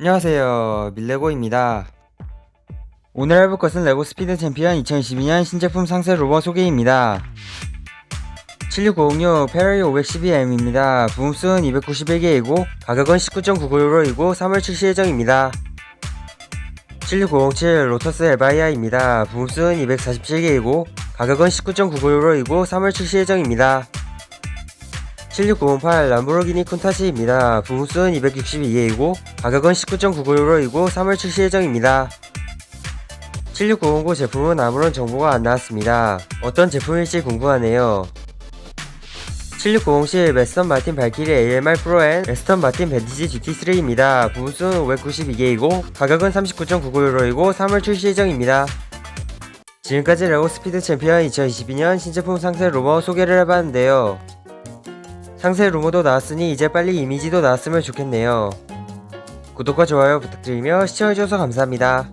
안녕하세요. 밀레고입니다. 오늘 해볼 것은 레고 스피드 챔피언 2022년 신제품 상세 로버 소개입니다. 76906 페라리 512M입니다. 부음수는 291개이고 가격은 19.99유로이고 3월 출시 예정입니다. 76907 로터스 에바이아입니다. 부음수는 247개이고 가격은 19.99유로이고 3월 출시 예정입니다 76908 람보르기니 쿤타치입니다. 부무수는 262개이고 가격은 19.99유로이고 3월 출시 예정입니다. 76909 제품은 아무런 정보가 안 나왔습니다. 어떤 제품일지 궁금하네요. 7690실 웨스턴 마틴 발키리 AMR 프로 앤 웨스턴 마틴 벤티지 GT3입니다. 부무수는 592개이고 가격은 39.99유로이고 3월 출시 예정입니다. 지금까지 레고 스피드 챔피언 2022년 신제품 상세 로버 소개를 해봤는데요. 상세 루머도 나왔으니 이제 빨리 이미지도 나왔으면 좋겠네요. 구독과 좋아요 부탁드리며 시청해주셔서 감사합니다.